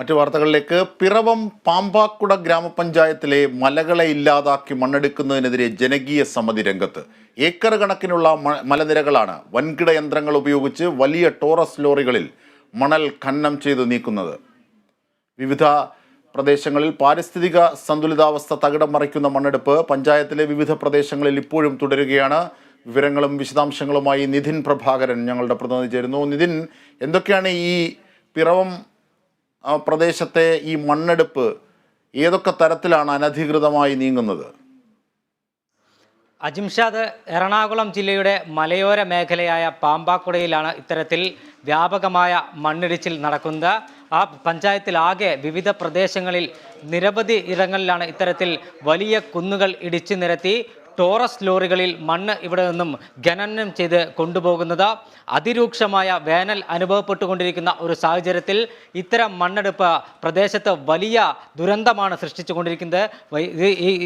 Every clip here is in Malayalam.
മറ്റു വാർത്തകളിലേക്ക്. പിറവം പാമ്പാക്കുട ഗ്രാമപഞ്ചായത്തിലെ മലകളെ ഇല്ലാതാക്കി മണ്ണെടുക്കുന്നതിനെതിരെ ജനകീയ സമിതി രംഗത്ത്. ഏക്കർ കണക്കിനുള്ള മലനിരകളാണ് വൻകിട യന്ത്രങ്ങൾ ഉപയോഗിച്ച് വലിയ ടോറസ് ലോറികളിൽ മണൽ ഖനനം ചെയ്ത് നീക്കുന്നത്. വിവിധ പ്രദേശങ്ങളിൽ പാരിസ്ഥിതിക സന്തുലിതാവസ്ഥ തകിടം മറിക്കുന്ന മണ്ണെടുപ്പ് പഞ്ചായത്തിലെ വിവിധ പ്രദേശങ്ങളിൽ ഇപ്പോഴും തുടരുകയാണ്. വിവരങ്ങളും വിശദാംശങ്ങളുമായി നിതിൻ പ്രഭാകരൻ ഞങ്ങളുടെ പ്രതിനിധി ചേരുന്നു. നിതിൻ എന്തൊക്കെയാണ് ഈ പിറവം പ്രദേശത്തെ ഈ മണ്ണെടുപ്പ് ഏതൊക്കെ തരത്തിലാണ് അനധികൃതമായി നീങ്ങുന്നത്? അജിംഷാദ് എറണാകുളം ജില്ലയുടെ മലയോര മേഖലയായ പാമ്പാക്കുടയിലാണ് ഇത്തരത്തിൽ വ്യാപകമായ മണ്ണിടിച്ചിൽ നടക്കുന്നത്. ആ പഞ്ചായത്തിലാകെ വിവിധ പ്രദേശങ്ങളിൽ നിരവധി ഇടങ്ങളിലാണ് ഇത്തരത്തിൽ വലിയ കുന്നുകൾ ഇടിച്ചു നിരത്തി. ടോറസ് ലോറികളിൽ മണ്ണ് ഇവിടെ നിന്നും ഖനനം ചെയ്ത് കൊണ്ടുപോകുന്നത് അതിരൂക്ഷമായ വേനൽ അനുഭവപ്പെട്ടുകൊണ്ടിരിക്കുന്ന ഒരു സാഹചര്യത്തിൽ ഇത്തരം മണ്ണെടുപ്പ് പ്രദേശത്ത് വലിയ ദുരന്തമാണ് സൃഷ്ടിച്ചുകൊണ്ടിരിക്കുന്നത്.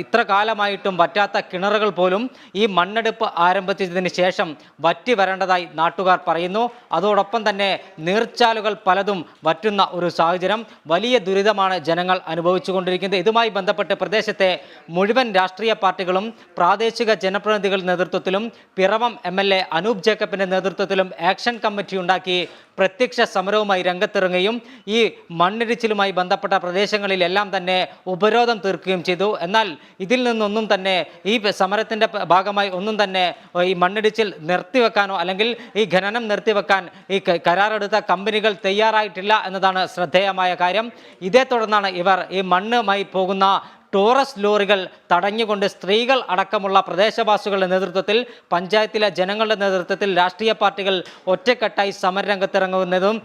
ഇത്ര കാലമായിട്ടും വറ്റാത്ത കിണറുകൾ പോലും ഈ മണ്ണെടുപ്പ് ആരംഭിച്ചതിന് ശേഷം വറ്റി വരേണ്ടതായി നാട്ടുകാർ പറയുന്നു. അതോടൊപ്പം തന്നെ നീർച്ചാലുകൾ പലതും വറ്റുന്ന ഒരു സാഹചര്യം വലിയ ദുരിതമാണ് ജനങ്ങൾ അനുഭവിച്ചുകൊണ്ടിരിക്കുന്നത്. ഇതുമായി ബന്ധപ്പെട്ട് പ്രദേശത്തെ മുഴുവൻ രാഷ്ട്രീയ പാർട്ടികളും പ്രാദേശിക ജനപ്രതിനിധികളുടെ നേതൃത്വത്തിലും Piravom M L A Anoop ജേക്കബിന്റെ നേതൃത്വത്തിലും ആക്ഷൻ കമ്മിറ്റി ഉണ്ടാക്കി പ്രത്യക്ഷ സമരവുമായി രംഗത്തിറങ്ങുകയും ഈ മണ്ണിടിച്ചിലുമായി ബന്ധപ്പെട്ട പ്രദേശങ്ങളിലെല്ലാം തന്നെ ഉപരോധം തീർക്കുകയും ചെയ്തു. എന്നാൽ ഇതിൽ നിന്നൊന്നും തന്നെ ഈ സമരത്തിന്റെ ഭാഗമായി ഒന്നും തന്നെ ഈ മണ്ണിടിച്ചിൽ നിർത്തിവെക്കാനോ അല്ലെങ്കിൽ ഈ ഖനനം നിർത്തിവെക്കാൻ ഈ കരാറെടുത്ത കമ്പനികൾ തയ്യാറായിട്ടില്ല എന്നതാണ് ശ്രദ്ധേയമായ കാര്യം. ഇതേ തുടർന്നാണ് ഇവർ ഈ മണ്ണുമായി പോകുന്ന ടോറസ് ലോറികൾ തടഞ്ഞുകൊണ്ട് സ്ത്രീകൾ അടക്കമുള്ള പ്രദേശവാസികളുടെ നേതൃത്വത്തിൽ പഞ്ചായത്തിലെ ജനങ്ങളുടെ നേതൃത്വത്തിൽ രാഷ്ട്രീയ പാർട്ടികൾ ഒറ്റക്കെട്ടായി സമരരംഗത്തിറങ്ങുന്നതും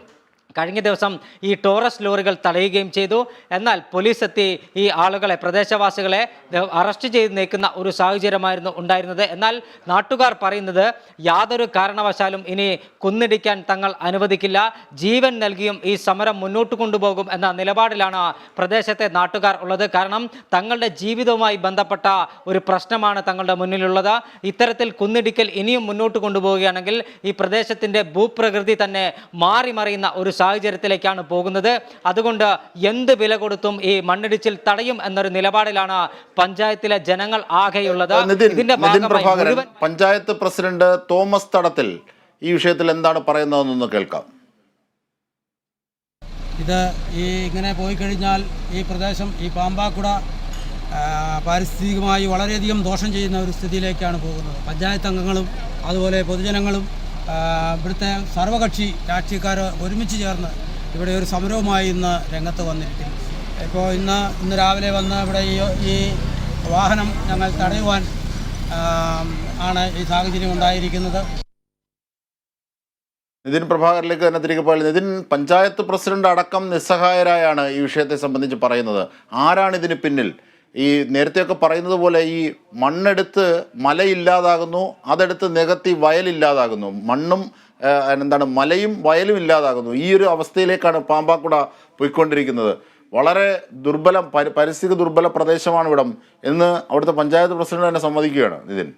കഴിഞ്ഞ ദിവസം ഈ ടോറസ് ലോറികൾ തടയുകയും ചെയ്തു. എന്നാൽ പോലീസ് എത്തി ഈ ആളുകളെ പ്രദേശവാസികളെ അറസ്റ്റ് ചെയ്ത് നീക്കുന്ന ഒരു സാഹചര്യമായിരുന്നു ഉണ്ടായിരുന്നത്. എന്നാൽ നാട്ടുകാർ പറയുന്നത് യാതൊരു കാരണവശാലും ഇനി കുന്നിടിക്കാൻ തങ്ങൾ അനുവദിക്കില്ല. ജീവൻ നൽകിയും ഈ സമരം മുന്നോട്ട് കൊണ്ടുപോകും എന്ന നിലപാടിലാണ് പ്രദേശത്തെ നാട്ടുകാർ ഉള്ളത്. കാരണം തങ്ങളുടെ ജീവിതവുമായി ബന്ധപ്പെട്ട ഒരു പ്രശ്നമാണ് തങ്ങളുടെ മുന്നിലുള്ളത്. ഇത്തരത്തിൽ കുന്നിടിക്കൽ ഇനിയും മുന്നോട്ട് കൊണ്ടുപോവുകയാണെങ്കിൽ ഈ പ്രദേശത്തിന്റെ ഭൂപ്രകൃതി തന്നെ മാറി മറിയുന്ന ഒരു സാഹചര്യത്തിലേക്കാണ് പോകുന്നത്. അതുകൊണ്ട് എന്ത് വില കൊടുത്തും ഈ മണ്ണിടിച്ചിൽ തടയും എന്നൊരു നിലപാടിലാണ് പഞ്ചായത്തിലെ ജനങ്ങൾ ആകെയുള്ളത്. ഇതിന്റെ ഭാഗമായി പഞ്ചായത്ത് പ്രസിഡന്റ് തോമസ് തടത്തിൽ ഈ വിഷയത്തിൽ എന്താണ് പറയുന്നതെന്നൊന്ന് കേൾക്കാം. ഇത് ഈ ഇങ്ങനെ പോയി കഴിഞ്ഞാൽ ഈ പ്രദേശം ഈ പാമ്പാക്കുട പാരിസ്ഥിതികമായി വളരെയധികം ദോഷം ചെയ്യുന്ന ഒരു സ്ഥിതിയിലേക്കാണ് പോകുന്നത്. പഞ്ചായത്ത് അംഗങ്ങളും അതുപോലെ പൊതുജനങ്ങളും ഇവിടുത്തെ സർവകക്ഷി രാഷ്ട്രീയക്കാർ ഒരുമിച്ച് ചേർന്ന് ഇവിടെ ഒരു സമരവുമായി ഇന്ന് രംഗത്ത് വന്നിരിക്കുന്നു. ഇപ്പോൾ ഇന്ന് ഇന്ന് രാവിലെ വന്ന് ഇവിടെ ഈ ഈ വാഹനം ഞങ്ങൾ തടയുവാൻ ആണ് ഈ സാഹചര്യം ഉണ്ടായിരിക്കുന്നത്. നിതിൻ പ്രഭാകറിലേക്ക് തന്നെ തിരികെ പോയാൽ നിതിൻ പഞ്ചായത്ത് പ്രസിഡന്റ് അടക്കം നിസ്സഹായരായാണ് ഈ വിഷയത്തെ സംബന്ധിച്ച് പറയുന്നത്. ആരാണ് ഇതിന് പിന്നിൽ? ഈ നേരത്തെയൊക്കെ പറയുന്നത് പോലെ ഈ മണ്ണെടുത്ത് മലയില്ലാതാകുന്നു അതെടുത്ത് നികത്തി വയലില്ലാതാകുന്നു. മണ്ണും എന്താണ് മലയും വയലും ഇല്ലാതാകുന്നു. ഈ ഒരു അവസ്ഥയിലേക്കാണ് പാമ്പാക്കുട പോയിക്കൊണ്ടിരിക്കുന്നത്. വളരെ ദുർബലം പരിസ്ഥിതി ദുർബല പ്രദേശമാണ് ഇവിടം എന്ന് അവിടുത്തെ പഞ്ചായത്ത് പ്രസിഡന്റ് തന്നെ സമ്മതിക്കുകയാണ് നിതിൻ.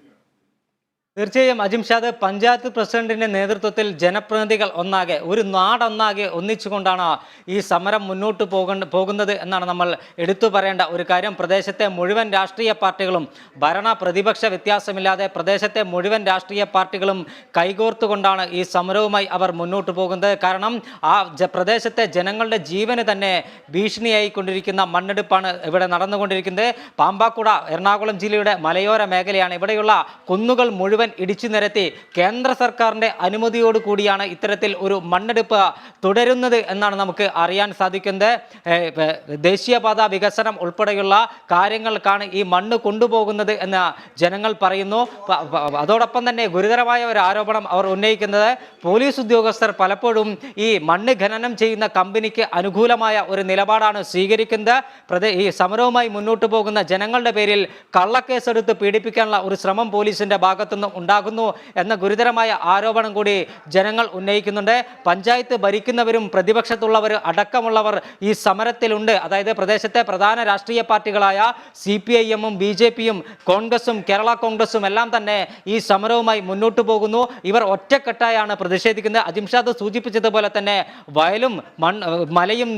തീർച്ചയായും അജിംഷാദ് പഞ്ചായത്ത് പ്രസിഡന്റിന്റെ നേതൃത്വത്തിൽ ജനപ്രതിനിധികൾ ഒന്നാകെ ഒരു നാടൊന്നാകെ ഒന്നിച്ചുകൊണ്ടാണ് ഈ സമരം മുന്നോട്ട് പോകുന്നത് എന്നാണ് നമ്മൾ എടുത്തു പറയേണ്ട ഒരു കാര്യം. പ്രദേശത്തെ മുഴുവൻ രാഷ്ട്രീയ പാർട്ടികളും ഭരണ പ്രതിപക്ഷ വ്യത്യാസമില്ലാതെ പ്രദേശത്തെ മുഴുവൻ രാഷ്ട്രീയ പാർട്ടികളും കൈകോർത്തുകൊണ്ടാണ് ഈ സമരവുമായി അവർ മുന്നോട്ട് പോകുന്നത്. കാരണം ആ പ്രദേശത്തെ ജനങ്ങളുടെ ജീവന് തന്നെ ഭീഷണിയായി കൊണ്ടിരിക്കുന്ന മണ്ണെടുപ്പാണ് ഇവിടെ നടന്നുകൊണ്ടിരിക്കുന്നത്. പാമ്പാക്കുട എറണാകുളം ജില്ലയുടെ മലയോര മേഖലയാണ്. ഇവിടെയുള്ള കുന്നുകൾ മുഴുവൻ ഇടിച്ചു നിരത്തി കേന്ദ്ര സർക്കാരിന്റെ അനുമതിയോടുകൂടിയാണ് ഇത്തരത്തിൽ ഒരു മണ്ണെടുപ്പ് തുടരുന്നത് എന്നാണ് നമുക്ക് അറിയാൻ സാധിക്കുന്നത്. ദേശീയപാത വികസനം ഉൾപ്പെടെയുള്ള കാര്യങ്ങൾക്കാണ് ഈ മണ്ണ് കൊണ്ടുപോകുന്നത് എന്ന് ജനങ്ങൾ പറയുന്നു. അതോടൊപ്പം തന്നെ ഗുരുതരമായ ഒരു ആരോപണം അവർ ഉന്നയിക്കുന്നത്. പോലീസ് ഉദ്യോഗസ്ഥർ പലപ്പോഴും ഈ മണ്ണ് ഖനനം ചെയ്യുന്ന കമ്പനിക്ക് അനുകൂലമായ ഒരു നിലപാടാണ് സ്വീകരിക്കുന്നത്. ഈ സമരവുമായി മുന്നോട്ട് പോകുന്ന ജനങ്ങളുടെ പേരിൽ കള്ളക്കേസെടുത്ത് പീഡിപ്പിക്കാനുള്ള ഒരു ശ്രമം പോലീസിന്റെ ഭാഗത്തുനിന്ന് ഉണ്ടാകുന്നു എന്ന ഗുരുതരമായ ആരോപണം കൂടി ജനങ്ങൾ ഉന്നയിക്കുന്നുണ്ട്. പഞ്ചായത്ത് ഭരിക്കുന്നവരും പ്രതിപക്ഷത്തുള്ളവർ അടക്കമുള്ളവർ ഈ സമരത്തിലുണ്ട്. അതായത് പ്രദേശത്തെ പ്രധാന രാഷ്ട്രീയ പാർട്ടികളായ സി പി ഐ എമ്മും ബി ജെ പിയും കോൺഗ്രസും കേരള കോൺഗ്രസും എല്ലാം തന്നെ ഈ സമരവുമായി മുന്നോട്ട് പോകുന്നു. ഇവർ ഒറ്റക്കെട്ടായാണ് പ്രതിഷേധിക്കുന്നത്. അജിംഷാദ് സൂചിപ്പിച്ചതുപോലെ തന്നെ വയലും മൺ മലയും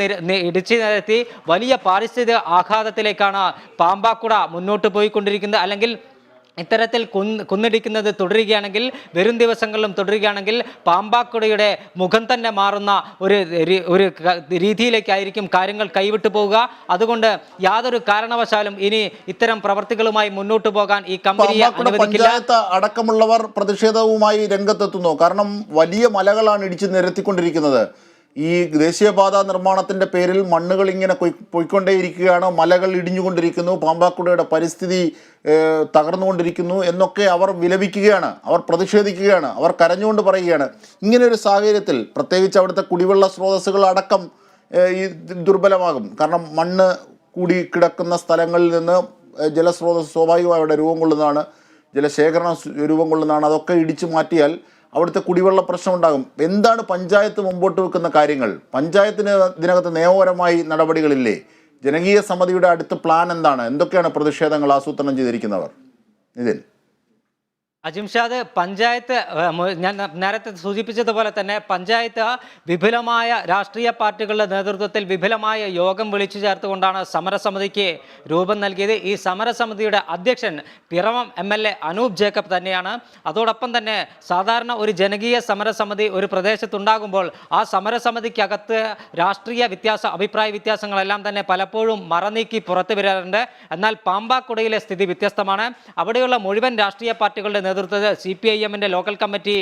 ഇടിച്ചു നിരത്തി വലിയ പാരിസ്ഥിതിക ആഘാതത്തിലേക്കാണ് പാമ്പാക്കുട മുന്നോട്ട് പോയിക്കൊണ്ടിരിക്കുന്നത്. അല്ലെങ്കിൽ ഇത്തരത്തിൽ കുന്ന് കുന്നിടിക്കുന്നത് തുടരുകയാണെങ്കിൽ വരും ദിവസങ്ങളിലും തുടരുകയാണെങ്കിൽ പാമ്പാക്കുടയുടെ മുഖം തന്നെ മാറുന്ന ഒരു ഒരു രീതിയിലേക്കായിരിക്കും കാര്യങ്ങൾ കൈവിട്ടു പോവുക. അതുകൊണ്ട് യാതൊരു കാരണവശാലും ഇനി ഇത്തരം പ്രവർത്തികളുമായി മുന്നോട്ട് പോകാൻ ഈ കമ്പനിയെ പഞ്ചായത്ത് അടക്കമുള്ളവർ പ്രതിഷേധവുമായി രംഗത്തെത്തുന്നു. കാരണം വലിയ മലകളാണ് ഇടിച്ച് നിരത്തിക്കൊണ്ടിരിക്കുന്നത്. ഈ ദേശീയപാത നിർമ്മാണത്തിന്റെ പേരിൽ മണ്ണുകൾ ഇങ്ങനെ കൊയ്- പോയിക്കൊണ്ടേയിരിക്കുകയാണ് മലകൾ ഇടിഞ്ഞുകൊണ്ടിരിക്കുന്നു പാമ്പാക്കുടയുടെ പരിസ്ഥിതി തകർന്നുകൊണ്ടിരിക്കുന്നു എന്നൊക്കെ അവർ വിലപിക്കുകയാണ് അവർ പ്രതിഷേധിക്കുകയാണ് അവർ കരഞ്ഞുകൊണ്ട് പറയുകയാണ്. ഇങ്ങനെ ഒരു സാഹചര്യത്തിൽ പ്രത്യേകിച്ച് അവിടുത്തെ കുടിവെള്ള സ്രോതസ്സുകൾ അടക്കം ഈ ദുർബലമാകും. കാരണം മണ്ണ് കൂടി കിടക്കുന്ന സ്ഥലങ്ങളിൽ നിന്ന് ജലസ്രോതസ് സ്വാഭാവികമായി അവിടെ രൂപം കൊള്ളുന്നതാണ് ജലശേഖരണം രൂപം കൊള്ളുന്നതാണ് അതൊക്കെ ഇടിച്ചു മാറ്റിയാൽ അവിടുത്തെ കുടിവെള്ള പ്രശ്നം ഉണ്ടാകും എന്താണ് പഞ്ചായത്ത് മുമ്പോട്ട് വെക്കുന്ന കാര്യങ്ങൾ? പഞ്ചായത്തിന് ഇതിനകത്ത് നിയമപരമായി നടപടികളില്ലേ? ജനകീയ സമിതിയുടെ അടുത്ത പ്ലാൻ എന്താണ്? എന്തൊക്കെയാണ് പ്രതിഷേധങ്ങൾ ആസൂത്രണം ചെയ്തിരിക്കുന്നവർ? ഇതിൽ അജിംഷാദ് പഞ്ചായത്ത് ഞാൻ നേരത്തെ സൂചിപ്പിച്ചതുപോലെ തന്നെ പഞ്ചായത്ത് വിപുലമായ രാഷ്ട്രീയ പാർട്ടികളുടെ നേതൃത്വത്തിൽ വിപുലമായ യോഗം വിളിച്ചു ചേർത്തുകൊണ്ടാണ് സമരസമിതിക്ക് രൂപം നൽകിയത്. ഈ സമരസമിതിയുടെ അധ്യക്ഷൻ Piravom M L A Anoop Jacob തന്നെയാണ്. അതോടൊപ്പം തന്നെ സാധാരണ ഒരു ജനകീയ സമരസമിതി ഒരു പ്രദേശത്തുണ്ടാകുമ്പോൾ ആ സമരസമിതിക്കകത്ത് രാഷ്ട്രീയ വ്യത്യാസ അഭിപ്രായ വ്യത്യാസങ്ങളെല്ലാം തന്നെ പലപ്പോഴും മറനീക്കി പുറത്തു വരാറുണ്ട്. എന്നാൽ പാമ്പാക്കുടയിലെ സ്ഥിതി വ്യത്യസ്തമാണ്. അവിടെയുള്ള മുഴുവൻ രാഷ്ട്രീയ പാർട്ടികളുടെ നേതൃത്വത്തിൽ സി പി ഐ എമ്മിന്റെ ലോക്കൽ കമ്മിറ്റി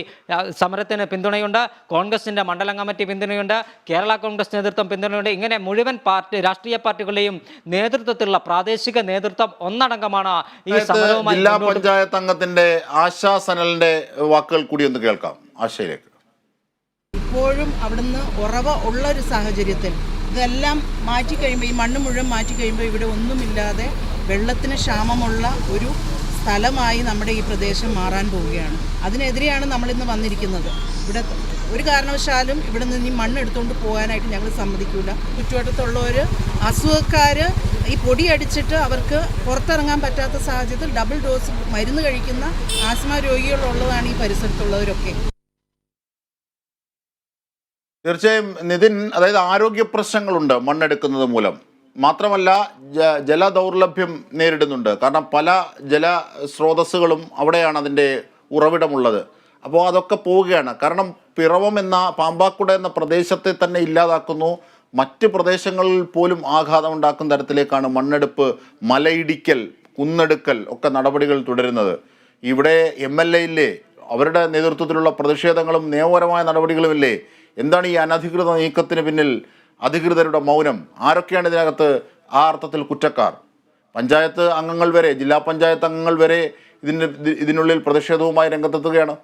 സമരത്തിന് പിന്തുണയുണ്ട്. കോൺഗ്രസിന്റെ മണ്ഡലം കമ്മിറ്റി പിന്തുണയുണ്ട്. കേരള കോൺഗ്രസ് നേതൃത്വം പിന്തുണയുണ്ട്. ഇങ്ങനെ മുഴുവൻ പാർട്ടി രാഷ്ട്രീയ പാർട്ടികളുടെയും നേതൃത്വത്തിലുള്ള പ്രാദേശിക നേതൃത്വം ഒന്നടങ്കമാണ് ഈ സമരവുമായി ജില്ലാ പഞ്ചായത്ത് അംഗത്തിന്റെ ആശാ സനലിന്റെ വാക്കുകൾ കൂടി ഒന്ന് കേൾക്കാം ആശയിലേക്ക്. ഇപ്പോഴും അവിടുന്ന് ഉറവ ഉള്ള ഒരു സാഹചര്യത്തിൽ ഇതെല്ലാം മാറ്റി കഴിയുമ്പോൾ ഈ മണ്ണ് മുഴുവൻ മാറ്റി കഴിയുമ്പോൾ ഇവിടെ ഒന്നുമില്ലാതെ വെള്ളത്തിന് ക്ഷാമമുള്ള ഒരു സ്ഥലമായി നമ്മുടെ ഈ പ്രദേശം മാറാൻ പോവുകയാണ്. അതിനെതിരെയാണ് നമ്മളിന്ന് വന്നിരിക്കുന്നത്. ഇവിടെ ഒരു കാരണവശാലും ഇവിടെ നിന്ന് ഈ മണ്ണ് എടുത്തുകൊണ്ട് പോകാനായിട്ട് ഞങ്ങൾ സമ്മതിക്കില്ല ചുറ്റുവട്ടത്തുള്ളവർ അസുഖക്കാർ ഈ പൊടി അടിച്ചിട്ട് അവർക്ക് പുറത്തിറങ്ങാൻ പറ്റാത്ത സാഹചര്യത്തിൽ ഡബിൾ ഡോസ് മരുന്ന് കഴിക്കുന്ന ആസ്മ രോഗികളുള്ളതാണ് ഈ പരിസരത്തുള്ളവരൊക്കെ. തീർച്ചയായും നിതിൻ അതായത് ആരോഗ്യ പ്രശ്നങ്ങളുണ്ട് മണ്ണെടുക്കുന്നത് മൂലം. മാത്രമല്ല ജല ദൗർലഭ്യം നേരിടുന്നുണ്ട്. കാരണം പല ജല സ്രോതസ്സുകളും അവിടെയാണ് അതിന്റെ ഉറവിടമുള്ളത്. അപ്പോൾ അതൊക്കെ പോവുകയാണ്. കാരണം പിറവം എന്ന പാമ്പാക്കുട എന്ന പ്രദേശത്തെ തന്നെ ഇല്ലാതാക്കുന്നു. മറ്റ് പ്രദേശങ്ങളിൽ പോലും ആഘാതം ഉണ്ടാക്കുന്ന തരത്തിലേക്കാണ് മണ്ണെടുപ്പ് മലയിടിക്കൽ കുന്നെടുക്കൽ ഒക്കെ നടപടികൾ തുടരുന്നത്. ഇവിടെ എം എൽ എ ഇല്ലേ? അവരുടെ നേതൃത്വത്തിലുള്ള പ്രതിഷേധങ്ങളും നിയമപരമായ നടപടികളുമില്ലേ? എന്താണ് ഈ അനധികൃത നീക്കത്തിന് പിന്നിൽ അധികൃതരുടെ മൗനം. ആരൊക്കെയാണ് ഇതിനകത്ത് ആ അർത്ഥത്തിൽ കുറ്റക്കാർ? പഞ്ചായത്ത് അംഗങ്ങൾ വരെ ജില്ലാ പഞ്ചായത്ത് അംഗങ്ങൾ വരെ ഇതിന് ഇതിനുള്ളിൽ പ്രതിഷേധവുമായി രംഗത്തെത്തുകയാണ്.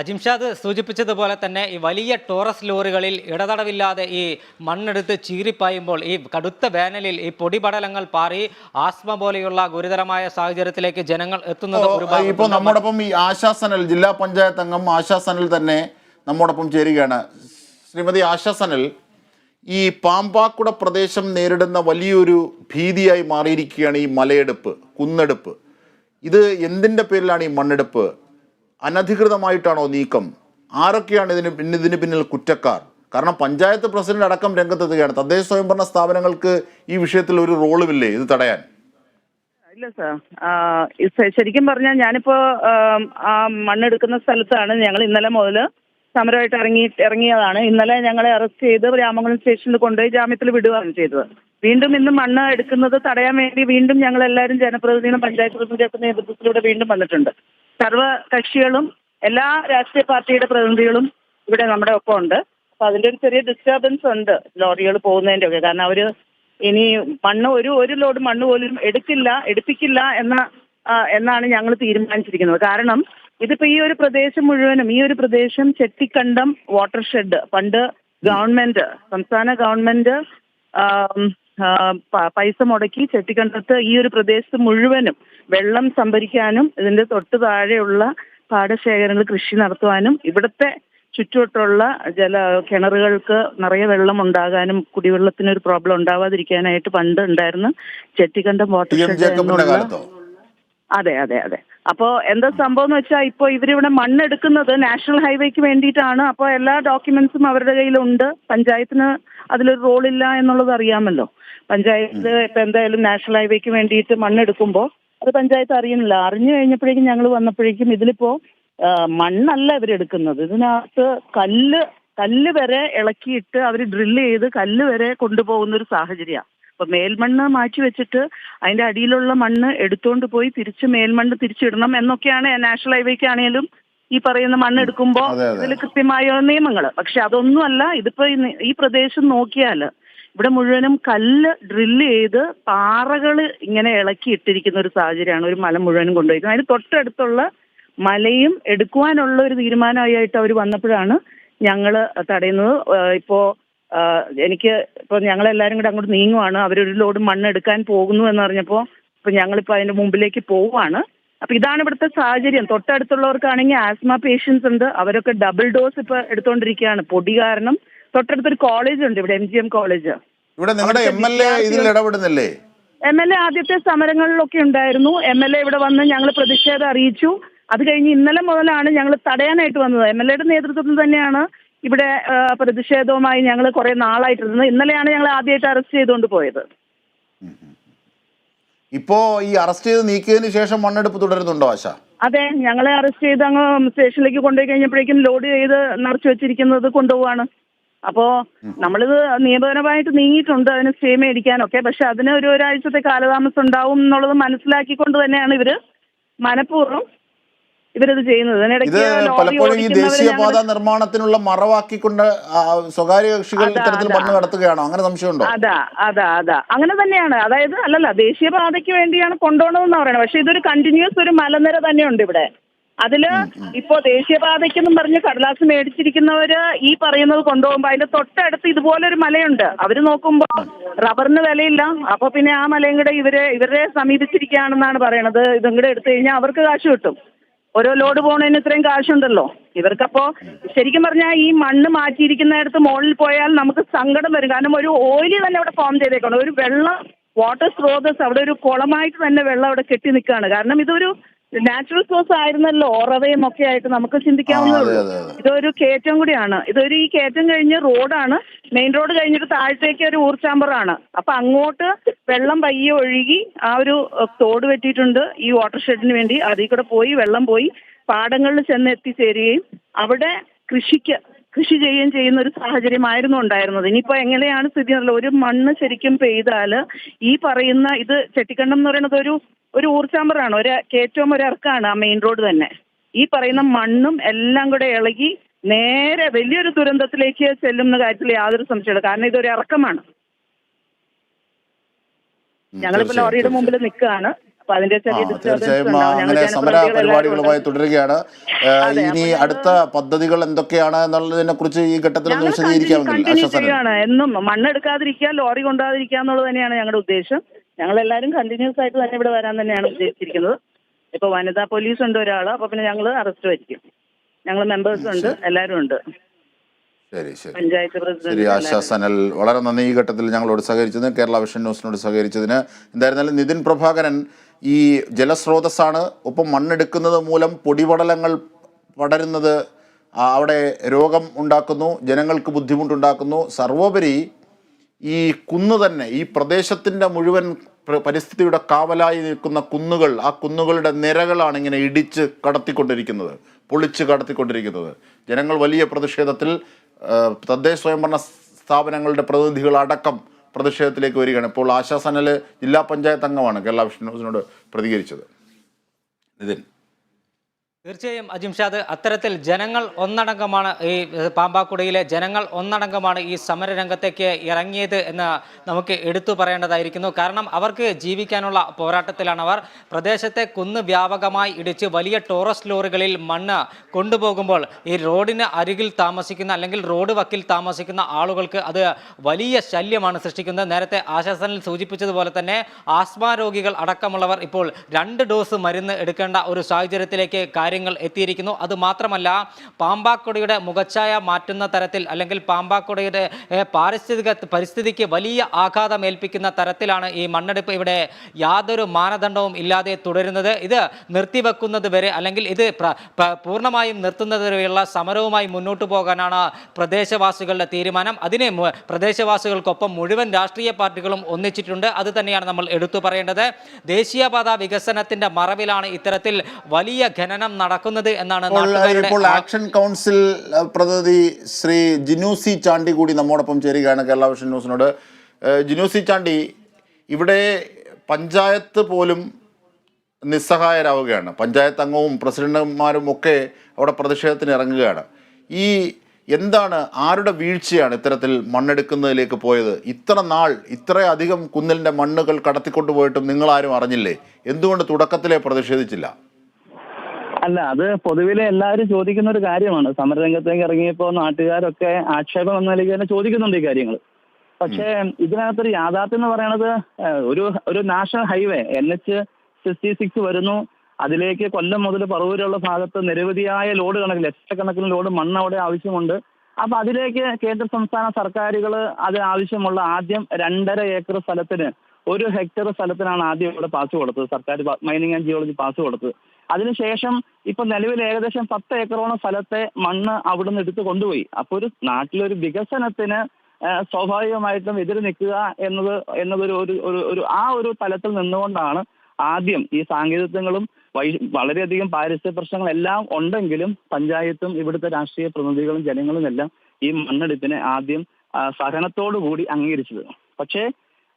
അജിംഷാദ് സൂചിപ്പിച്ചതുപോലെ തന്നെ ഈ വലിയ ടോറസ് ലോറികളിൽ ഇടതടവില്ലാതെ ഈ മണ്ണെടുത്ത് ചീറിപ്പായുമ്പോൾ ഈ കടുത്ത വേനലിൽ ഈ പൊടിപടലങ്ങൾ പാറി ആസ്മ പോലെയുള്ള ഗുരുതരമായ സാഹചര്യത്തിലേക്ക് ജനങ്ങൾ എത്തുന്നത് ഇപ്പോൾ നമ്മോടൊപ്പം ഈ ആശാസനൽ ജില്ലാ പഞ്ചായത്ത് അംഗം ആശാസനൽ തന്നെ നമ്മോടൊപ്പം ചേരുകയാണ്. ശ്രീമതി ആശാസനൽ ഈ പാമ്പാക്കുട പ്രദേശം നേരിടുന്ന വലിയൊരു ഭീതിയായി മാറിയിരിക്കുകയാണ് ഈ മലയെടുപ്പ് കുന്നെടുപ്പ്. ഇത് എന്തിന്റെ പേരിലാണ് ഈ മണ്ണെടുപ്പ്? അനധികൃതമായിട്ടാണോ നീക്കം? ആരൊക്കെയാണ് ഇതിന് ഇതിന് പിന്നിൽ കുറ്റക്കാർ? കാരണം പഞ്ചായത്ത് പ്രസിഡന്റ് അടക്കം രംഗത്തെത്തുകയാണ്. തദ്ദേശ സ്വയംഭരണ സ്ഥാപനങ്ങൾക്ക് ഈ വിഷയത്തിൽ ഒരു റോളുമില്ലേ ഇത് തടയാൻ? ഇല്ല സാർ. ശരിക്കും പറഞ്ഞാൽ ഞാനിപ്പോ ആ മണ്ണെടുക്കുന്ന സ്ഥലത്താണ് ഞങ്ങൾ ഇന്നലെ മുതൽ സമരമായിട്ട് ഇറങ്ങി ഇറങ്ങിയതാണ്. ഇന്നലെ ഞങ്ങളെ അറസ്റ്റ് ചെയ്ത് രാമകുളം സ്റ്റേഷനിൽ കൊണ്ടുപോയി ജാമ്യത്തിൽ വിടുകയാണ് ചെയ്തത്. വീണ്ടും ഇന്ന് മണ്ണ് എടുക്കുന്നത് തടയാൻ വേണ്ടി വീണ്ടും ഞങ്ങൾ എല്ലാവരും ജനപ്രതിനിധികളും പഞ്ചായത്ത് പ്രതിനിധിയൊക്കെ നേതൃത്വത്തിലൂടെ വീണ്ടും വന്നിട്ടുണ്ട്. സർവ കക്ഷികളും എല്ലാ രാഷ്ട്രീയ പാർട്ടിയുടെ പ്രതിനിധികളും ഇവിടെ നമ്മുടെ ഒപ്പം ഉണ്ട്. അപ്പൊ അതിന്റെ ഒരു ചെറിയ ഡിസ്റ്റർബൻസ് ഉണ്ട് ലോറികൾ പോകുന്നതിന്റെ ഒക്കെ കാരണം അവർ ഇനി മണ്ണ് ഒരു ഒരു ലോഡ് മണ്ണ് പോലും എടുക്കില്ല എടുപ്പിക്കില്ല എന്ന എന്നാണ് ഞങ്ങൾ തീരുമാനിച്ചിരിക്കുന്നത്. കാരണം ഇതിപ്പോ ഈ ഒരു പ്രദേശം മുഴുവനും ഈ ഒരു പ്രദേശം ചെട്ടിക്കണ്ടം വാട്ടർ ഷെഡ് പണ്ട് ഗവൺമെന്റ് സംസ്ഥാന ഗവൺമെന്റ് പൈസ മുടക്കി ചെട്ടിക്കണ്ടത്ത് ഈ ഒരു പ്രദേശത്ത് മുഴുവനും വെള്ളം സംഭരിക്കാനും ഇതിന്റെ തൊട്ട് താഴെയുള്ള പാടശേഖരങ്ങൾ കൃഷി നടത്തുവാനും ഇവിടുത്തെ ചുറ്റുവട്ടുള്ള ജല കിണറുകൾക്ക് നിറയെ വെള്ളം ഉണ്ടാകാനും കുടിവെള്ളത്തിന് ഒരു പ്രോബ്ലം ഉണ്ടാവാതിരിക്കാനായിട്ട് പണ്ട് ഉണ്ടായിരുന്ന ചെട്ടിക്കണ്ടം വാട്ടർ അതെ അതെ അതെ. അപ്പോ എന്താ സംഭവം എന്ന് വെച്ചാൽ ഇപ്പോൾ ഇവരിവിടെ മണ്ണെടുക്കുന്നത് നാഷണൽ ഹൈവേക്ക് വേണ്ടിയിട്ടാണ്. അപ്പോൾ എല്ലാ ഡോക്യുമെന്റ്സും അവരുടെ കയ്യിലുണ്ട്. പഞ്ചായത്തിന് അതിലൊരു റോൾ ഇല്ല എന്നുള്ളത് അറിയാമല്ലോ. പഞ്ചായത്ത് ഇപ്പൊ എന്തായാലും നാഷണൽ ഹൈവേക്ക് വേണ്ടിയിട്ട് മണ്ണെടുക്കുമ്പോൾ അത് പഞ്ചായത്ത് അറിയുന്നില്ല. അറിഞ്ഞു കഴിഞ്ഞപ്പോഴേക്കും ഞങ്ങൾ വന്നപ്പോഴേക്കും ഇതിലിപ്പോ മണ്ണല്ല ഇവരെടുക്കുന്നത്. ഇതിനകത്ത് കല്ല് കല്ല് വരെ ഇളക്കിയിട്ട് അവർ ഡ്രില്ല് ചെയ്ത് കല്ല് വരെ കൊണ്ടുപോകുന്ന ഒരു സാഹചര്യമാണ് അപ്പൊ മേൽമണ്ണ് മാറ്റി വെച്ചിട്ട് അതിന്റെ അടിയിലുള്ള മണ്ണ് എടുത്തുകൊണ്ട് പോയി തിരിച്ച് മേൽമണ്ണ് തിരിച്ചിടണം എന്നൊക്കെയാണ് നാഷണൽ ഹൈവേക്ക് ആണെങ്കിലും ഈ പറയുന്ന മണ്ണ് എടുക്കുമ്പോൾ. ഇതിൽ കൃത്യമായ നിയമങ്ങൾ പക്ഷെ അതൊന്നുമല്ല ഇതിപ്പോ ഈ പ്രദേശം നോക്കിയാൽ ഇവിടെ മുഴുവനും കല്ല് ഡ്രില്ല് ചെയ്ത് പാറകൾ ഇങ്ങനെ ഇളക്കി ഇട്ടിരിക്കുന്ന ഒരു സാഹചര്യമാണ് ഒരു മല മുഴുവനും കൊണ്ടുപോയിരിക്കുന്നത്. അതിന് തൊട്ടടുത്തുള്ള മലയും എടുക്കുവാനുള്ള ഒരു തീരുമാനമായിട്ട് അവർ വന്നപ്പോഴാണ് ഞങ്ങൾ തടയുന്നത്. ഇപ്പോ എനിക്ക് ഇപ്പൊ ഞങ്ങളെല്ലാരും കൂടെ അങ്ങോട്ട് നീങ്ങുവാണ്. അവരൊരു ലോഡ് മണ്ണ് എടുക്കാൻ പോകുന്നു എന്ന് പറഞ്ഞപ്പോ ഇപ്പൊ ഞങ്ങളിപ്പോ അതിന്റെ മുമ്പിലേക്ക് പോവാണ് അപ്പൊ ഇതാണ് ഇവിടുത്തെ സാഹചര്യം. തൊട്ടടുത്തുള്ളവർക്കാണെങ്കിൽ ആസ്മ പേഷ്യൻസ് ഉണ്ട്. അവരൊക്കെ ഡബിൾ ഡോസ് ഇപ്പൊ എടുത്തോണ്ടിരിക്കുകയാണ്. പൊടി കാരണം തൊട്ടടുത്തൊരു കോളേജ് ഉണ്ട് ഇവിടെ എം ജി എം കോളേജ്. ഇവിടെ നിങ്ങളുടെ എം എൽ എ ഇതിൽ ഇടപെടുന്നില്ലേ? എം എൽ എ ആദ്യത്തെ സമരങ്ങളിലൊക്കെ ഉണ്ടായിരുന്നു. എം എൽ എ ഇവിടെ വന്ന് ഞങ്ങൾ പ്രതിഷേധം അറിയിച്ചു. അത് കഴിഞ്ഞ് ഇന്നലെ മുതലാണ് ഞങ്ങൾ തടയാനായിട്ട് വന്നത്. എം എൽ എയുടെ നേതൃത്വത്തിൽ തന്നെയാണ് ഇവിടെ പ്രതിഷേധവുമായി ഞങ്ങൾ കുറെ നാളായിട്ടിരുന്നത്. ഇന്നലെയാണ് ഞങ്ങൾ ആദ്യമായിട്ട് അറസ്റ്റ് ചെയ്തുകൊണ്ട് പോയത്. ഇപ്പോ ഈ അറസ്റ്റ് ചെയ്ത് നീക്കിയതിന് ശേഷം മണ്ണെടുപ്പ് തുടരുന്നുണ്ടോ ആശ? അതെ ഞങ്ങളെ അറസ്റ്റ് ചെയ്ത് അങ്ങ് സ്റ്റേഷനിലേക്ക് കൊണ്ടുപോയി കഴിഞ്ഞപ്പോഴേക്കും ലോഡ് ചെയ്ത് നിറച്ചു വെച്ചിരിക്കുന്നത് കൊണ്ടുപോവാണ്. അപ്പോ നമ്മളിത് നിയമപരമായിട്ട് നീങ്ങിയിട്ടുണ്ട്. അതിന് സ്റ്റേ മേടിക്കാനൊക്കെ. പക്ഷെ അതിന് ഒരു ഒരാഴ്ചത്തെ കാലതാമസം ഉണ്ടാവും എന്നുള്ളത് മനസ്സിലാക്കിക്കൊണ്ട് തന്നെയാണ് ഇവർ മനഃപൂർവം ഇവരിത് ചെയ്യുന്നത്. ഇത് പലപ്പോഴും ഈ ദേശീയപാത നിർമ്മാണത്തിനുള്ള മറവാക്കിക്കൊണ്ട് സ്വകാര്യ കക്ഷികൾ ഇത്തരത്തിൽ കടത്തുകയാണോ? അങ്ങനെ സംശയമുണ്ടോ? അതാ അതാ അതാ. അങ്ങനെ തന്നെയാണ്. അതായത് അല്ലല്ല ദേശീയപാതയ്ക്ക് വേണ്ടിയാണ് കൊണ്ടുപോകണമെന്ന് പറയുന്നത് പക്ഷെ ഇതൊരു കണ്ടിന്യൂസ് ഒരു മലനിര തന്നെയുണ്ട് ഇവിടെ. അതിൽ ഇപ്പോ ദേശീയപാതയ്ക്കെന്നും പറഞ്ഞ് കടലാസ് മേടിച്ചിരിക്കുന്നവര് ഈ പറയുന്നത് കൊണ്ടുപോകുമ്പോ അതിന്റെ തൊട്ടടുത്ത് ഇതുപോലെ ഒരു മലയുണ്ട്. അവർ നോക്കുമ്പോ റബ്ബറിന് വിലയില്ല. അപ്പൊ പിന്നെ ആ മലയും കൂടെ ഇവരെ ഇവരെ സമീപിച്ചിരിക്കുകയാണെന്നാണ് പറയണത്. ഇതും കൂടെ എടുത്തു കഴിഞ്ഞാൽ അവർക്ക് കാശ് കിട്ടും. ഓരോ ലോഡ് പോണതിന് ഇത്രയും കാശുണ്ടല്ലോ. ഇവർക്കപ്പോ ശരിക്കും പറഞ്ഞാൽ ഈ മണ്ണ് മാറ്റിയിരിക്കുന്നിടത്ത് മുകളിൽ പോയാൽ നമുക്ക് സങ്കടം വരും. കാരണം ഒരു ഓയിൽ തന്നെ അവിടെ ഫോം ചെയ്തേക്കാണ് ഒരു വെള്ളം വാട്ടർ സ്രോതസ് അവിടെ ഒരു കുളമായിട്ട് തന്നെ വെള്ളം അവിടെ കെട്ടി നിൽക്കുകയാണ്. കാരണം ഇതൊരു നാച്ചുറൽ സോഴ്സ് ആയിരുന്നല്ലോ ഓറവയും ഒക്കെ ആയിട്ട് നമുക്ക് ചിന്തിക്കാവുന്നതാണ്. ഇതൊരു കയറ്റം കൂടിയാണ്. ഇതൊരു ഈ കയറ്റം കഴിഞ്ഞ് റോഡാണ്. മെയിൻ റോഡ് കഴിഞ്ഞിട്ട് താഴത്തേക്ക് ഒരു ഊർച്ചാമ്പറാണ് അപ്പൊ അങ്ങോട്ട് വെള്ളം പയ്യെ ഒഴുകി ആ ഒരു തോട് വെട്ടിയിട്ടുണ്ട് ഈ വാട്ടർ ഷെഡിന് വേണ്ടി. അതിൽ കൂടെ പോയി വെള്ളം പോയി പാടങ്ങളിൽ ചെന്ന് എത്തിച്ചേരുകയും അവിടെ കൃഷിക്ക് കൃഷി ചെയ്യുകയും ചെയ്യുന്ന ഒരു സാഹചര്യമായിരുന്നു ഉണ്ടായിരുന്നത്. ഇനിയിപ്പോ എങ്ങനെയാണ് സ്ഥിതി എന്നുള്ളത് ഒരു മണ്ണ് ശരിക്കും പെയ്താൽ ഈ പറയുന്ന ഇത് ചെട്ടിക്കണ്ടം എന്ന് പറയുന്നത് ഒരു ഒരു ഊർച്ചാമ്പറാണ് ഒരു കേറ്റവും ഒരു ഇറക്കാണ് ആ മെയിൻ റോഡ് തന്നെ. ഈ പറയുന്ന മണ്ണും എല്ലാം കൂടെ ഇളകി നേരെ വലിയൊരു ദുരന്തത്തിലേക്ക് ചെല്ലുന്ന കാര്യത്തിൽ യാതൊരു സംശയമില്ല കാരണം ഇതൊരു ഇറക്കമാണ്. ഞങ്ങളിപ്പോ ലോറിയുടെ മുമ്പിൽ നിൽക്കുകയാണ്. തീർച്ചയായും അങ്ങനെ സമര പരിപാടികളുമായി തുടരുകയാണ്. ഇനി അടുത്ത പദ്ധതികൾ എന്തൊക്കെയാണ് എന്നുള്ളതിനെ കുറിച്ച് ഈ ഘട്ടത്തിൽ ഒന്ന് വിശദീകരിക്കാമെങ്കിൽ എന്നും മണ്ണെടുക്കാതിരിക്കുക ലോറി കൊണ്ടുപോകാതിരിക്കുക എന്നുള്ളത് തന്നെയാണ് ഞങ്ങളുടെ ഉദ്ദേശം. ഞങ്ങൾ എല്ലാവരും കണ്ടിന്യൂസ് ആയിട്ട് തന്നെ ഇവിടെ വരാൻ തന്നെയാണ് ഉദ്ദേശിച്ചിരിക്കുന്നത്. ഇപ്പൊ വനിതാ പോലീസ് ഉണ്ട് ഒരാൾ അപ്പൊ പിന്നെ ഞങ്ങൾ അറസ്റ്റ് വരിക്കും. ഞങ്ങൾ മെമ്പേഴ്സ് ഉണ്ട് എല്ലാവരും ഉണ്ട്. ശരി ശരി. പഞ്ചായത്ത് ശരി പ്രസിഡന്റ് ആശാ സനൽ. വളരെ നന്ദി ഈ ഘട്ടത്തിൽ ഞങ്ങളോട് സഹകരിച്ചതിന് കേരള വിഷൻ ന്യൂസിനോട് സഹകരിച്ചതിന്. എന്തായിരുന്നാലും നിതിൻ പ്രഭാകരൻ ഈ ജലസ്രോതസ്സാണ് ഒപ്പം മണ്ണെടുക്കുന്നത് മൂലം പൊടിപടലങ്ങൾ പടരുന്നത് അവിടെ രോഗം ഉണ്ടാക്കുന്നു ജനങ്ങൾക്ക് ബുദ്ധിമുട്ടുണ്ടാക്കുന്നു. സർവോപരി ഈ കുന്ന് തന്നെ ഈ പ്രദേശത്തിന്റെ മുഴുവൻ പരിസ്ഥിതിയുടെ കാവലായി നിൽക്കുന്ന കുന്നുകൾ ആ കുന്നുകളുടെ നിരകളാണ് ഇങ്ങനെ ഇടിച്ച് കടത്തിക്കൊണ്ടിരിക്കുന്നത് പൊളിച്ച് കടത്തിക്കൊണ്ടിരിക്കുന്നത്. ജനങ്ങൾ വലിയ പ്രതിഷേധത്തിൽ തദ്ദേശ സ്വയംഭരണ സ്ഥാപനങ്ങളുടെ പ്രതിനിധികൾ അടക്കം പ്രതിഷേധത്തിലേക്ക് വരികയാണ്. ഇപ്പോൾ ആശാസനൽ ജില്ലാ പഞ്ചായത്ത് അംഗമാണ് കേരള വിഷൻ ന്യൂസിനോട് പ്രതികരിച്ചത്. നിതിൻ തീർച്ചയായും അജിംഷാദ് അത്തരത്തിൽ ജനങ്ങൾ ഒന്നടങ്കമാണ് ഈ പാമ്പാക്കുടയിലെ ജനങ്ങൾ ഒന്നടങ്കമാണ് ഈ സമരരംഗത്തേക്ക് ഇറങ്ങിയത് എന്ന് നമുക്ക് എടുത്തു പറയേണ്ടതായിരിക്കുന്നു. കാരണം അവർക്ക് ജീവിക്കാനുള്ള പോരാട്ടത്തിലാണ് അവർ. പ്രദേശത്തെ കുന്ന് വ്യാപകമായി ഇടിച്ച് വലിയ ടോറസ് ലോറികളിൽ മണ്ണ് കൊണ്ടുപോകുമ്പോൾ ഈ റോഡിന് അരികിൽ താമസിക്കുന്ന അല്ലെങ്കിൽ റോഡ് വക്കിൽ താമസിക്കുന്ന ആളുകൾക്ക് അത് വലിയ ശല്യമാണ് സൃഷ്ടിക്കുന്നത്. നേരത്തെ ആശാസനിൽ സൂചിപ്പിച്ചതുപോലെ തന്നെ ആസ്മ രോഗികൾ അടക്കമുള്ളവർ ഇപ്പോൾ രണ്ട് ഡോസ് മരുന്ന് എടുക്കേണ്ട ഒരു സാഹചര്യത്തിലേക്ക് കാര്യങ്ങൾ എത്തിയിരിക്കുന്നു. അത് മാത്രമല്ല പാമ്പാക്കുടയുടെ മുഖച്ഛായ മാറ്റുന്ന തരത്തിൽ അല്ലെങ്കിൽ പാമ്പാക്കുടയുടെ പാരിസ്ഥിതിക പരിസ്ഥിതിക്ക് വലിയ ആഘാതം ഏൽപ്പിക്കുന്ന തരത്തിലാണ് ഈ മണ്ണെടുപ്പ് ഇവിടെ യാതൊരു മാനദണ്ഡവും ഇല്ലാതെ തുടരുന്നത്. ഇത് നിർത്തിവെക്കുന്നത് വരെ അല്ലെങ്കിൽ ഇത് പൂർണമായും നിർത്തുന്നത് വരെയുള്ള സമരവുമായി മുന്നോട്ട് പോകാനാണ് പ്രദേശവാസികളുടെ തീരുമാനം. അതിന് പ്രദേശവാസികൾക്കൊപ്പം മുഴുവൻ രാഷ്ട്രീയ പാർട്ടികളും ഒന്നിച്ചിട്ടുണ്ട്. അത് തന്നെയാണ് നമ്മൾ എടുത്തു പറയേണ്ടത്. ദേശീയപാത വികസനത്തിന്റെ മറവിലാണ് ഇത്തരത്തിൽ വലിയ ഖനനം നടക്കുന്നത് എന്നാണ് ആക്ഷൻ കൗൺസിൽ പ്രതിനിധി ശ്രീ ജിനൂസി ചാണ്ടി കൂടി നമ്മോടൊപ്പം ചേരുകയാണ് കേരള വിഷൻ ന്യൂസിനോട്. ജിനൂസി ചാണ്ടി ഇവിടെ പഞ്ചായത്ത് പോലും നിസ്സഹായരാവുകയാണ്. പഞ്ചായത്ത് അംഗവും പ്രസിഡന്റുമാരും ഒക്കെ അവിടെ പ്രതിഷേധത്തിന് ഇറങ്ങുകയാണ്. ഈ എന്താണ് ആരുടെ വീഴ്ചയാണ് ഇത്തരത്തിൽ മണ്ണെടുക്കുന്നതിലേക്ക് പോയത്? ഇത്ര നാൾ ഇത്രയധികം കുന്നിലിന്റെ മണ്ണുകൾ കടത്തിക്കൊണ്ടുപോയിട്ടും നിങ്ങളാരും അറിഞ്ഞില്ലേ? എന്തുകൊണ്ട് തുടക്കത്തിലേ പ്രതിഷേധിച്ചില്ല? അല്ല അത് പൊതുവിലെ എല്ലാവരും ചോദിക്കുന്ന ഒരു കാര്യമാണ്. സമരരംഗത്തേക്ക് ഇറങ്ങിയപ്പോൾ നാട്ടുകാരൊക്കെ ആക്ഷേപം എന്ന നിലയ്ക്ക് തന്നെ ചോദിക്കുന്നുണ്ട് ഈ കാര്യങ്ങൾ പക്ഷേ ഇതിനകത്തൊരു യാഥാർത്ഥ്യം എന്ന് പറയുന്നത് ഒരു ഒരു national highway N H sixty six വരുന്നു. അതിലേക്ക് കൊല്ലം മുതൽ പറവൂരുള്ള ഭാഗത്ത് നിരവധിയായ ലോഡ് കണക്കിന് ലക്ഷക്കണക്കിന് ലോഡ് മണ്ണ് അവിടെ ആവശ്യമുണ്ട്. അപ്പൊ അതിലേക്ക് കേന്ദ്ര സംസ്ഥാന സർക്കാരുകൾ അത് ആവശ്യമുള്ള ആദ്യം രണ്ടര ഏക്കർ സ്ഥലത്തിന് ഒരു ഹെക്ടർ സ്ഥലത്തിനാണ് ആദ്യം ഇവിടെ പാസ് കൊടുത്തത്. സർക്കാർ മൈനിങ് ആൻഡ് ജിയോളജി പാസ് കൊടുത്തത്. അതിനുശേഷം ഇപ്പൊ നിലവിൽ ഏകദേശം പത്ത് ഏക്കറോളം സ്ഥലത്തെ മണ്ണ് അവിടുന്ന് എടുത്തു കൊണ്ടുപോയി. അപ്പൊ ഒരു നാട്ടിലൊരു വികസനത്തിന് സ്വാഭാവികമായിട്ടും എതിര് നിൽക്കുക എന്നത് എന്നതൊരു ഒരു ഒരു ആ ഒരു തലത്തിൽ നിന്നുകൊണ്ടാണ് ആദ്യം ഈ സാങ്കേതികത്വങ്ങളും വൈ വളരെയധികം പാരിസ്ഥിതിക പ്രശ്നങ്ങളെല്ലാം ഉണ്ടെങ്കിലും പഞ്ചായത്തും ഇവിടുത്തെ രാഷ്ട്രീയ പ്രതിനിധികളും ജനങ്ങളും എല്ലാം ഈ മണ്ണെടുപ്പിനെ ആദ്യം സഹനത്തോടു കൂടി അംഗീകരിച്ചത്. പക്ഷേ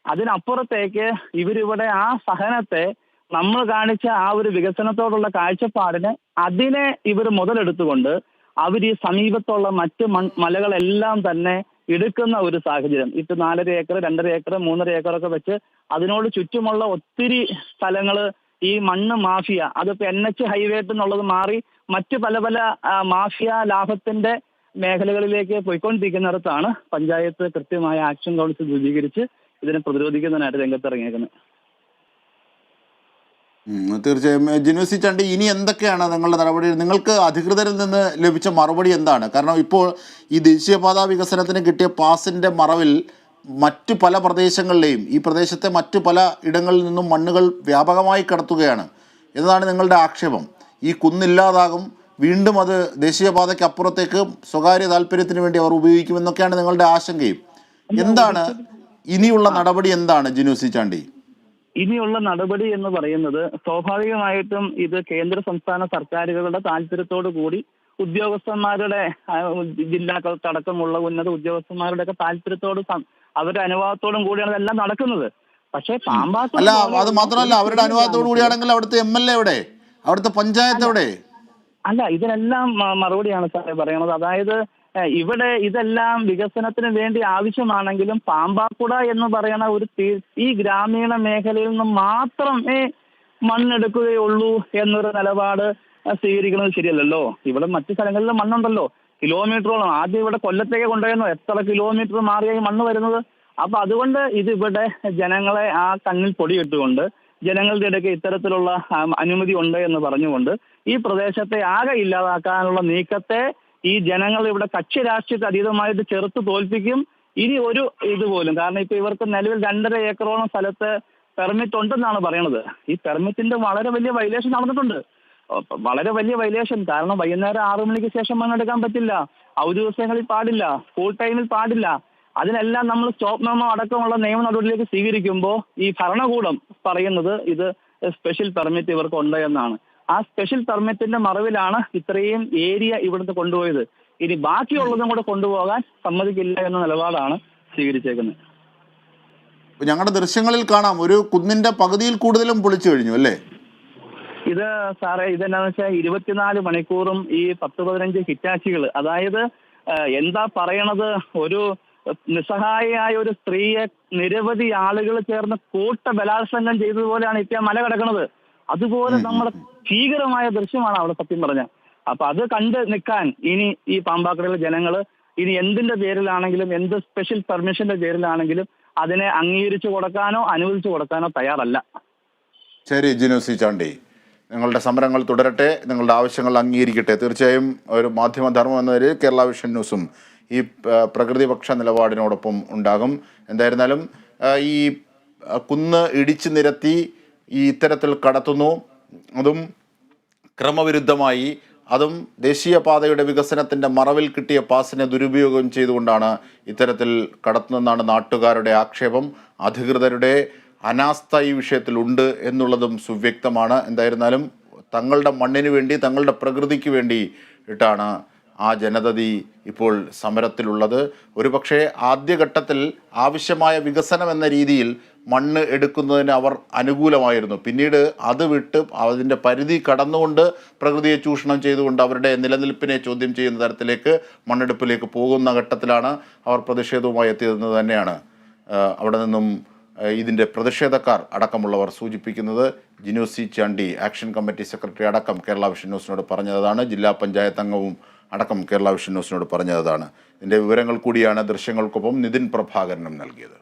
അതിനപ്പുറത്തേക്ക് ഇവരിവിടെ ആ സഹനത്തെ നമ്മൾ കാണിച്ച ആ ഒരു വികസനത്തോടുള്ള കാഴ്ചപ്പാടിന് അതിനെ ഇവർ മുതലെടുത്തുകൊണ്ട് അവർ ഈ സമീപത്തുള്ള മറ്റ് മലകളെല്ലാം തന്നെ എടുക്കുന്ന ഒരു സാഹചര്യം. ഇപ്പൊ നാലര ഏക്കർ രണ്ടര ഏക്കർ മൂന്നര ഏക്കറൊക്കെ വെച്ച് അതിനോട് ചുറ്റുമുള്ള ഒത്തിരി സ്ഥലങ്ങൾ ഈ മണ്ണ് മാഫിയ അതിപ്പോ എൻ എച്ച് ഹൈവേ എന്നുള്ളത് മാറി മറ്റ് പല പല മാഫിയ ലാഭത്തിന്റെ മേഖലകളിലേക്ക് പോയിക്കൊണ്ടിരിക്കുന്നിടത്താണ് പഞ്ചായത്ത് കൃത്യമായ ആക്ഷൻ കൗൺസിൽ രൂപീകരിച്ച് ഇതിനെ പ്രതിരോധിക്കുന്നതിനായിട്ട് രംഗത്തിറങ്ങിയേക്കുന്നത്. തീർച്ചയായും. ജിനുസി ചണ്ടി ഇനി എന്തൊക്കെയാണ് നിങ്ങളുടെ നടപടി? നിങ്ങൾക്ക് അധികൃതരിൽ നിന്ന് ലഭിച്ച മറുപടി എന്താണ്? കാരണം ഇപ്പോൾ ഈ ദേശീയപാത വികസനത്തിന് കിട്ടിയ പാസിന്റെ മറവിൽ മറ്റു പല പ്രദേശങ്ങളിലെയും ഈ പ്രദേശത്തെ മറ്റു പല ഇടങ്ങളിൽ നിന്നും മണ്ണുകൾ വ്യാപകമായി കടത്തുകയാണ്. എന്നതാണ് നിങ്ങളുടെ ആക്ഷേപം. ഈ കുന്നില്ലാതാകും. വീണ്ടും അത് ദേശീയപാതയ്ക്ക് അപ്പുറത്തേക്ക് സ്വകാര്യ താല്പര്യത്തിന് വേണ്ടി അവർ ഉപയോഗിക്കുമെന്നൊക്കെയാണ് നിങ്ങളുടെ ആശങ്കയും. എന്താണ് ഇനിയുള്ള നടപടി എന്താണ് ജിനുസി ചാണ്ടി? ഇനിയുള്ള നടപടി എന്ന് പറയുന്നത് സ്വാഭാവികമായിട്ടും ഇത് കേന്ദ്ര സംസ്ഥാന സർക്കാരുകളുടെ താല്പര്യത്തോടു കൂടി ഉദ്യോഗസ്ഥന്മാരുടെ ജില്ലാക്കടക്കമുള്ള ജില്ലാക്കൾക്കടക്കമുള്ള ഉന്നത ഉദ്യോഗസ്ഥന്മാരുടെ ഒക്കെ താല്പര്യത്തോട് അവരുടെ അനുഭവത്തോടും കൂടിയാണ് ഇതെല്ലാം നടക്കുന്നത്. പക്ഷേ പാമ്പാക്കുളം അല്ല അത് മാത്രമല്ല അവരുടെ ചെറിയ അനുവാദത്തോടു ഗ്രാമത്തിൽ- കൂടിയാണെങ്കിൽ അവിടുത്തെ എം എൽ എ എവിടെ? അവിടുത്തെ പഞ്ചായത്ത് എവിടെ? അല്ല ഇതിനെല്ലാം മറുപടിയാണ് സാറേ പറയണത്. അതായത് ഇവിടെ ഇതെല്ലാം വികസനത്തിന് വേണ്ടി ആവശ്യമാണെങ്കിലും പാമ്പാക്കുട എന്ന് പറയുന്ന ഒരു ഈ ഗ്രാമീണ മേഖലയിൽ നിന്ന് മാത്രമേ മണ്ണെടുക്കുകയുള്ളൂ എന്നൊരു നിലപാട് സ്വീകരിക്കുന്നത് ശരിയല്ലല്ലോ. ഇവിടെ മറ്റു സ്ഥലങ്ങളിലും മണ്ണുണ്ടല്ലോ. കിലോമീറ്ററോളം. ആദ്യം ഇവിടെ കൊല്ലത്തേക്ക് കൊണ്ടുവരുന്നു എത്ര കിലോമീറ്റർ മാറിയായി മണ്ണ് വരുന്നത്? അപ്പൊ അതുകൊണ്ട് ഇത് ഇവിടെ ജനങ്ങളെ ആ കണ്ണിൽ പൊടിയിട്ടുകൊണ്ട് ജനങ്ങളുടെ ഇടയ്ക്ക് ഇത്തരത്തിലുള്ള അനുമതി ഉണ്ട് എന്ന് പറഞ്ഞുകൊണ്ട് ഈ പ്രദേശത്തെ ആകെ ഇല്ലാതാക്കാനുള്ള നീക്കത്തെ ഈ ജനങ്ങൾ ഇവിടെ കക്ഷി രാഷ്ട്രീയത്തെ അതീതമായിട്ട് ചെറുത്ത് തോൽപ്പിക്കും. ഇനി ഒരു ഇതുപോലും കാരണം ഇപ്പൊ ഇവർക്ക് നിലവിൽ രണ്ടര ഏക്കറോളം സ്ഥലത്ത് പെർമിറ്റ് ഉണ്ടെന്നാണ് പറയുന്നത് ഈ പെർമിറ്റിന്റെ വളരെ വലിയ വൈലേഷൻ നടന്നിട്ടുണ്ട്. വളരെ വലിയ വൈലേഷൻ കാരണം വൈകുന്നേരം ആറു മണിക്ക് ശേഷം മണ്ണെടുക്കാൻ പറ്റില്ല. ഔദ്യോഗിക ദിവസങ്ങളിൽ പാടില്ല. സ്കൂൾ ടൈമിൽ പാടില്ല. അതിനെല്ലാം നമ്മൾ സ്റ്റോപ്പ് മെമ്മോ അടക്കമുള്ള നിയമ നടപടിയിലേക്ക് സ്വീകരിക്കുമ്പോൾ ഈ ഭരണകൂടം പറയുന്നത് ഇത് സ്പെഷ്യൽ പെർമിറ്റ് ഇവർക്ക് ഉണ്ട് എന്നാണ്. ആ സ്പെഷ്യൽ പെർമിറ്റിന്റെ മറവിലാണ് ഇത്രയും ഏരിയ ഇവിടുന്ന് കൊണ്ടുപോയത്. ഇനി ബാക്കിയുള്ളതും കൂടെ കൊണ്ടുപോകാൻ സമ്മതിക്കില്ല എന്ന നിലപാടാണ് സ്വീകരിച്ചേക്കുന്നത്. ഞങ്ങളുടെ ദൃശ്യങ്ങളിൽ കാണാം. ഒരു കുന്നിന്റെ പകുതിയിൽ കൂടുതലും പൊളിച്ചു കഴിഞ്ഞു അല്ലേ? ഇത് സാറേ ഇതെന്നാന്ന് വെച്ചാൽ ഇരുപത്തിനാല് മണിക്കൂറും ഈ പത്ത് പതിനഞ്ച് ഹിറ്റാച്ചികൾ. അതായത് എന്താ പറയണത്? ഒരു നിസ്സഹായയായ ഒരു സ്ത്രീയെ നിരവധി ആളുകൾ ചേർന്ന് കൂട്ട ബലാത്സംഗം ചെയ്തതുപോലെയാണ് ഇപ്പം മല കിടക്കുന്നത് അതുപോലെ നമ്മുടെ ഭീകരമായ ദൃശ്യമാണ് അവിടെ സത്യം പറഞ്ഞ. അപ്പൊ അത് കണ്ട് നിൽക്കാൻ ഇനി ഈ പാമ്പാക്കടയിലെ ജനങ്ങൾ ഇനി എന്തിന്റെ പേരിലാണെങ്കിലും എന്ത് സ്പെഷ്യൽ പെർമിഷന്റെ പേരിലാണെങ്കിലും അതിനെ അംഗീകരിച്ചു കൊടുക്കാനോ അനുവദിച്ചു കൊടുക്കാനോ തയ്യാറല്ല. ശരി ജിനു സി ചാണ്ടി. നിങ്ങളുടെ സമരങ്ങൾ തുടരട്ടെ. നിങ്ങളുടെ ആവശ്യങ്ങൾ അംഗീകരിക്കട്ടെ. തീർച്ചയായും ഒരു മാധ്യമധർമ്മം എന്ന നിലയിൽ കേരള വിഷൻ ന്യൂസും ഈ പ്രകൃതിപക്ഷ നിലപാടിനോടൊപ്പം ഉണ്ടാകും. എന്തായിരുന്നാലും ഈ കുന്ന് ഇടിച്ചു നിരത്തി ഈ ഇത്തരത്തിൽ കടത്തുന്നു. അതും ക്രമവിരുദ്ധമായി അതും ദേശീയപാതയുടെ വികസനത്തിന്റെ മറവിൽ കിട്ടിയ പാസിനെ ദുരുപയോഗം ചെയ്തുകൊണ്ടാണ് ഇത്തരത്തിൽ കടത്തുന്നതെന്നാണ് നാട്ടുകാരുടെ ആക്ഷേപം. അധികൃതരുടെ അനാസ്ഥ ഈ വിഷയത്തിലുണ്ട് എന്നുള്ളതും സുവ്യക്തമാണ്. എന്തായിരുന്നാലും തങ്ങളുടെ മണ്ണിന് വേണ്ടി തങ്ങളുടെ പ്രകൃതിക്ക് വേണ്ടി ഇട്ടാണ് ആ ജനതതി ഇപ്പോൾ സമരത്തിലുള്ളത്. ഒരുപക്ഷെ ആദ്യഘട്ടത്തിൽ ആവശ്യമായ വികസനം എന്ന രീതിയിൽ മണ്ണ് എടുക്കുന്നതിന് അവർ അനുകൂലമായിരുന്നു. പിന്നീട് അത് വിട്ട് അതിന്റെ പരിധി കടന്നുകൊണ്ട് പ്രകൃതിയെ ചൂഷണം ചെയ്തുകൊണ്ട് അവരുടെ നിലനിൽപ്പിനെ ചോദ്യം ചെയ്യുന്ന തരത്തിലേക്ക് മണ്ണെടുപ്പിലേക്ക് പോകുന്ന ഘട്ടത്തിലാണ് അവർ പ്രതിഷേധവുമായി എത്തിയതെന്ന് തന്നെയാണ് അവിടെ നിന്നും ഇതിന്റെ പ്രതിഷേധക്കാർ അടക്കമുള്ളവർ സൂചിപ്പിക്കുന്നത്. Jinu C Chandy action committee secretary അടക്കം കേരള വിഷൻ ന്യൂസിനോട് പറഞ്ഞതാണ്. ജില്ലാ പഞ്ചായത്ത് അംഗവും അടക്കം കേരള വിഷൻ ന്യൂസിനോട് പറഞ്ഞതാണ്. ഇതിന്റെ വിവരങ്ങൾ കൂടിയാണ് ദൃശ്യങ്ങൾക്കൊപ്പം നിതിൻ പ്രഭാകരനും നൽകിയത്.